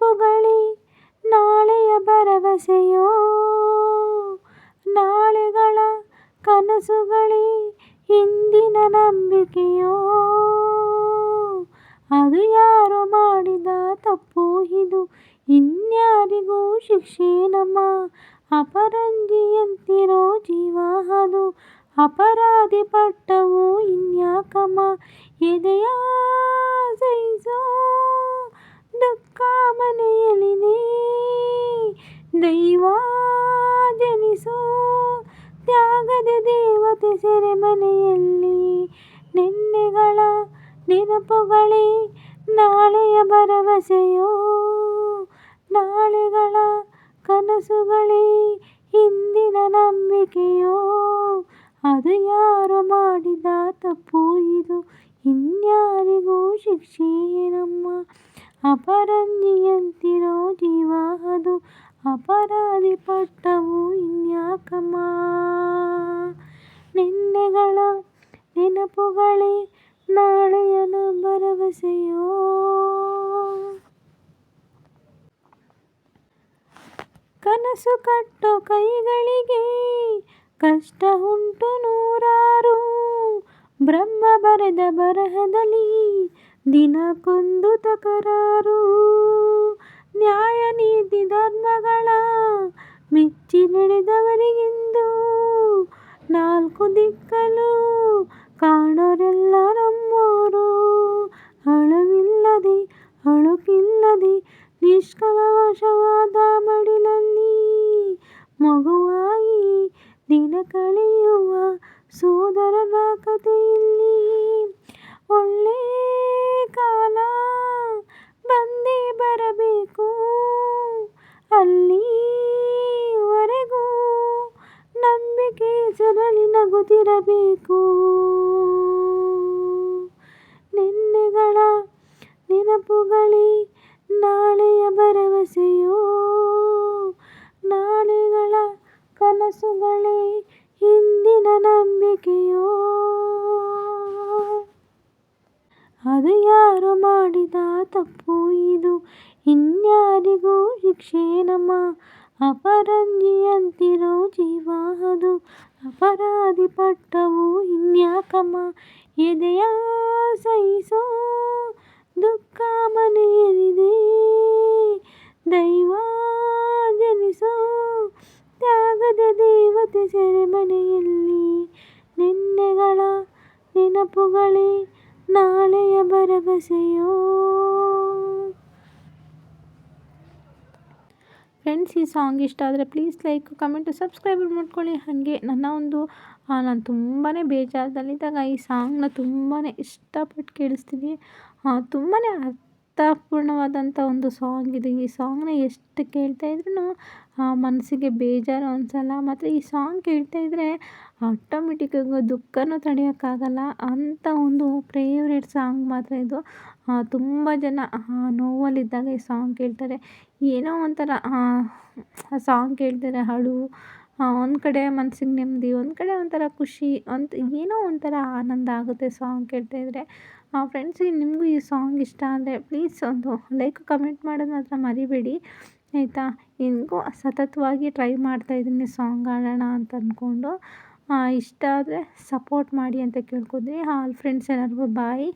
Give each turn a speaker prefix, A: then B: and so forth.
A: ನೆನಪುಗಳೇ ನಾಳೆಯ ಭರವಸೆಯೋ? ನಾಳೆಗಳ ಕನಸುಗಳೇ, ಇಂದಿನ ನಂಬಿಕೆಯೋ? ಅದು ಯಾರು ಮಾಡಿದ ತಪ್ಪು ಇದು, ಇನ್ಯಾರಿಗೂ ಶಿಕ್ಷೆ ನಮ್ಮ. ಅಪರಂಜಿಯಂತಿರೋ ಜೀವ ಅದು, ಅಪರಾಧಿ ಪಟ್ಟವು ಇನ್ಯಾಕಮ್ಮ ಎದೆಯ ಸಹಿಸೋ ದೇವತೆ ಸೆರೆಮನೆಯಲ್ಲಿ ನಿನ್ನೆಗಳ ನೆನಪುಗಳೇ ನಾಳೆಯ ಭರವಸೆಯೋ? ನಾಳೆಗಳ ಕನಸುಗಳೇ ಹಿಂದಿನ ನಂಬಿಕೆಯೋ? ಅದು ಯಾರು ಮಾಡಿದ ತಪ್ಪು? ಇದು ಇನ್ಯಾರಿಗೂ ಶಿಕ್ಷೆ ನಮ್ಮ ಅಪರಂಜಿಯಂತಿರೋ ಜೀವ ಅದು ಅಪರಾಧಿ ಪಟ್ಟವು ಇನ್ಯಾಕಮ್ಮ ನಿನ್ನೆಗಳ ನೆನಪುಗಳೇ ನಾಳೆಯನ ಭರವಸೆಯೋ. ಕನಸು ಕಟ್ಟೋ ಕೈಗಳಿಗೆ, ಕಷ್ಟ ಉಂಟು ನೂರಾರು. ಬ್ರಹ್ಮ ಬರೆದ ಬರಹದಲ್ಲಿ ದಿನಕ್ಕೊಂದು ತಕರಾರು ನ್ಯಾಯ ನೀತಿ ಧರ್ಮಗಳ ಮೆಚ್ಚಿ ನಡೆದವರಿಗೆಂದು ನಾಲ್ಕು ದಿಕ್ಕಲು ಕಾಣೋರೆಲ್ಲ ನಮ್ಮೋರು ಅಳವಿಲ್ಲದೆ ಅಳುಕಿಲ್ಲದೆ ನಿಷ್ಕಲ್ಮಶವಾದ ಮಡಿಲಲ್ಲಿ ಮಗುವಾಗಿ ದಿನ ಕಳೆಯುವ ಸೋದರನ ಕಥೆಯಲ್ಲಿ ಒಳ್ಳೆ ಕಾಲ ಹೆಸರಲ್ಲಿ ನಗುತ್ತಿರಬೇಕು ನಿನ್ನೆಗಳ ನೆನಪುಗಳೇ ನಾಳೆಯ ಭರವಸೆಯೋ? ನಾಳೆಗಳ ಕನಸುಗಳೇ ಹಿಂದಿನ ನಂಬಿಕೆಯೋ? ಅದು ಯಾರು ಮಾಡಿದ ತಪ್ಪು ಇದು ಇನ್ಯಾರಿಗೂ ಶಿಕ್ಷೆ? ನಮ್ಮ ಅಪರಂಜಿಯಂತಿರೋ ಜೀವ ಅದು ಅಪರಾಧಿ ಪಟ್ಟವು ಇನ್ಯಾಕಮ್ಮ ಎದೆಯ ಸಹಿಸೋ ದುಃಖ ಮನೆಯಲ್ಲಿದೆ. ದೈವ ಜನಿಸೋ ತ್ಯಾಗದ ದೇವತೆ ಸೆರೆಮನೆಯಲ್ಲಿ. ನಿನ್ನೆಗಳ ನೆನಪುಗಳೇ ನಾಳೆಯ ಭರವಸೆಯೋ? ಈ ಸಾಂಗ್ ಇಷ್ಟ ಆದರೆ ಪ್ಲೀಸ್ ಲೈಕ್ ಕಮೆಂಟು ಸಬ್ಸ್ಕ್ರೈಬ್ ಮಾಡ್ಕೊಳ್ಳಿ. ಹಾಗೆ ನನ್ನ ಒಂದು ನಾನು ತುಂಬಾ ಬೇಜಾರದಲ್ಲಿದ್ದಾಗ ಈ ಸಾಂಗ್ನ ತುಂಬಾ ಇಷ್ಟಪಟ್ಟು ಕೇಳಿಸ್ತೀನಿ. ತುಂಬಾ ಅರ್ಥಪೂರ್ಣವಾದಂಥ ಒಂದು ಸಾಂಗ್ ಇದು. ಈ ಸಾಂಗ್ನ ಎಷ್ಟು ಕೇಳ್ತಾ ಇದ್ರೂ ಮನಸ್ಸಿಗೆ ಬೇಜಾರು ಅನಿಸಲ್ಲ. ಮತ್ತು ಈ ಸಾಂಗ್ ಕೇಳ್ತಾ ಇದ್ದರೆ ಆಟೋಮೆಟಿಕ್ಕಾಗಿ ದುಃಖನೂ ತಡೆಯೋಕ್ಕಾಗಲ್ಲ. ಅಂಥ ಒಂದು ಫೇವ್ರೆಟ್ ಸಾಂಗ್ ಮಾತ್ರ ಇದು. ತುಂಬ ಜನ ನೋವಲ್ಲಿದ್ದಾಗ ಈ ಸಾಂಗ್ ಕೇಳ್ತಾರೆ. ಏನೋ ಒಂಥರ ಸಾಂಗ್ ಕೇಳ್ತಾರೆ ಅಳು ಒಂದು ಕಡೆ ಮನ್ಸಿಗೆ ನೆಮ್ಮದಿ ಒಂದು ಕಡೆ ಒಂಥರ ಖುಷಿ ಅಂತ ಏನೋ ಒಂಥರ ಆನಂದ ಆಗುತ್ತೆ ಸಾಂಗ್ ಕೇಳ್ತಾ ಇದ್ದರೆ ಫ್ರೆಂಡ್ಸ್ ನಿಮಗೂ ಈ ಸಾಂಗ್ ಇಷ್ಟ ಅಂದರೆ ಪ್ಲೀಸ್ ಒಂದು ಲೈಕ್ ಕಮೆಂಟ್ ಮಾಡೋದು ಮಾತ್ರ ಮರಿಬೇಡಿ, ಆಯಿತಾ? ಹೆಂಗೋ ಸತತವಾಗಿ ಟ್ರೈ ಮಾಡ್ತಾಯಿದ್ದೀನಿ ಸಾಂಗ್ ಹಾಡೋಣ ಅಂತ ಅಂದ್ಕೊಂಡು ಇಷ್ಟ ಆದರೆ ಸಪೋರ್ಟ್ ಮಾಡಿ ಅಂತ ಕೇಳ್ಕೊತೀನಿ. ಆಲ್ ಫ್ರೆಂಡ್ಸ್ ಎಲ್ಲರಿಗೂ ಬಾಯ್